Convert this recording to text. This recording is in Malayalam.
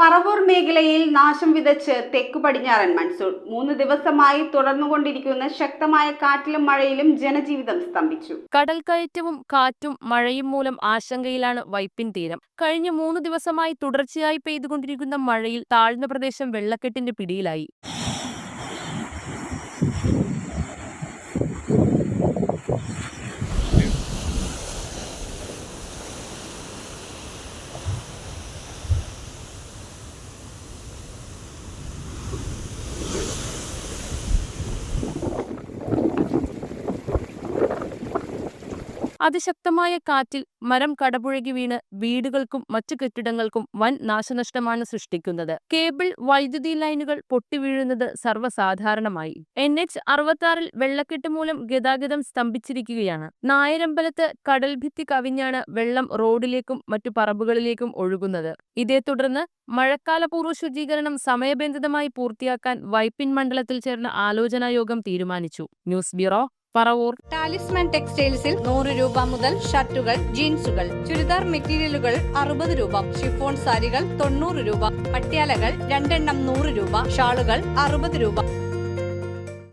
പറവൂർ മേഖലയിൽ നാശം വിതച്ച് തെക്കു പടിഞ്ഞാറൻ മൺസൂൺ. മൂന്ന് ദിവസമായി തുടർന്നുകൊണ്ടിരിക്കുന്ന ശക്തമായ കാറ്റിലും മഴയിലും ജനജീവിതം സ്തംഭിച്ചു. കടൽക്കയറ്റവും കാറ്റും മഴയും മൂലം ആശങ്കയിലാണ് വൈപ്പിൻ തീരം. കഴിഞ്ഞ മൂന്ന് ദിവസമായി തുടർച്ചയായി പെയ്തുകൊണ്ടിരിക്കുന്ന മഴയിൽ താഴ്ന്ന പ്രദേശം വെള്ളക്കെട്ടിന്റെ പിടിയിലായി. അതിശക്തമായ കാറ്റിൽ മരം കടപുഴകി വീണ് വീടുകൾക്കും മറ്റു കെട്ടിടങ്ങൾക്കും വൻ നാശനഷ്ടമാണ് സൃഷ്ടിക്കുന്നത്. കേബിൾ വൈദ്യുതി ലൈനുകൾ പൊട്ടിവീഴുന്നത് സർവസാധാരണമായി. എൻ എച്ച് അറുപത്തി വെള്ളക്കെട്ട് മൂലം ഗതാഗതം സ്തംഭിച്ചിരിക്കുകയാണ്. നായരമ്പലത്ത് കടൽഭിത്തി കവിഞ്ഞാണ് വെള്ളം റോഡിലേക്കും മറ്റു പറമ്പുകളിലേക്കും ഒഴുകുന്നത്. ഇതേ തുടർന്ന് മഴക്കാലപൂർവ ശുചീകരണം സമയബന്ധിതമായി പൂർത്തിയാക്കാൻ വൈപ്പിൻ മണ്ഡലത്തിൽ ചേർന്ന ആലോചനാ യോഗം തീരുമാനിച്ചു. News bureau Paravur. ടാലിസ്മാൻ ടെക്സ്റ്റൈൽസിൽ നൂറ് രൂപ മുതൽ ഷർട്ടുകൾ ജീൻസുകൾ ചുരിദാർ മെറ്റീരിയലുകൾ അറുപത് രൂപ ഷിഫോൺ സാരികൾ തൊണ്ണൂറ് രൂപ പട്യാലകൾ രണ്ടെണ്ണം നൂറ് രൂപ ഷാളുകൾ അറുപത് രൂപ.